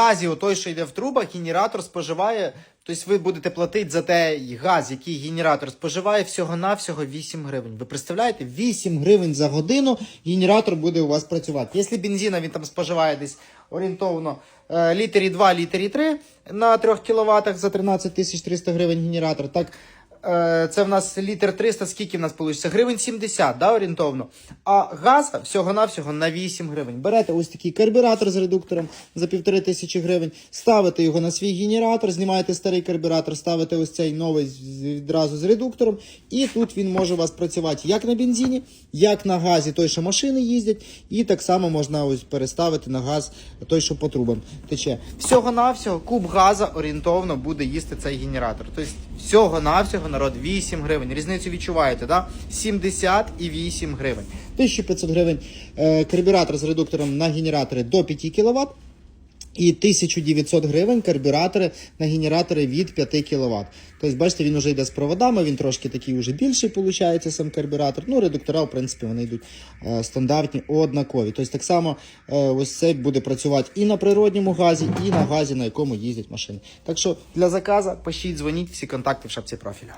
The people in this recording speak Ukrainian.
газі, той, що йде в трубах, генератор споживає. Тобто ви будете платити за той газ, який генератор споживає всього-навсього 8 гривень. Ви представляєте? 8 гривень за годину генератор буде у вас працювати. Якщо бензина він там споживає десь орієнтовно літері 2, літері 3 на 3 кВт за 13 300 гривень генератор, так Це в нас літр 300, скільки в нас вийде? Гривень 70, да, орієнтовно. А газ всього-навсього на 8 гривень. Берете ось такий карбюратор з редуктором за півтори тисячі гривень, ставите його на свій генератор, знімаєте старий карбюратор, ставите ось цей новий відразу з редуктором, і тут він може у вас працювати як на бензині, як на газі, той, що машини їздять, і так само можна ось переставити на газ той, що по трубам тече. Всього-навсього куб газа орієнтовно буде їсти цей генератор. Тобто всього-навсього народ 8 гривень. Різницю відчуваєте, да? 70 і 8 гривень. 1500 гривень е, карбюратор з редуктором на генератори до 5 кВт. І 1900 гривень карбюратори на генератори від 5 кВт. Тобто, бачите, він вже йде з проводами, він трошки такий вже більший, виходить, сам карбюратор. Ну, редуктора, в принципі, вони йдуть е, стандартні, однакові. Тобто, так само е, ось це буде працювати і на природньому газі, і на газі, на якому їздять машини. Так що для заказу пишіть, дзвоніть, всі контакти в шапці профілю.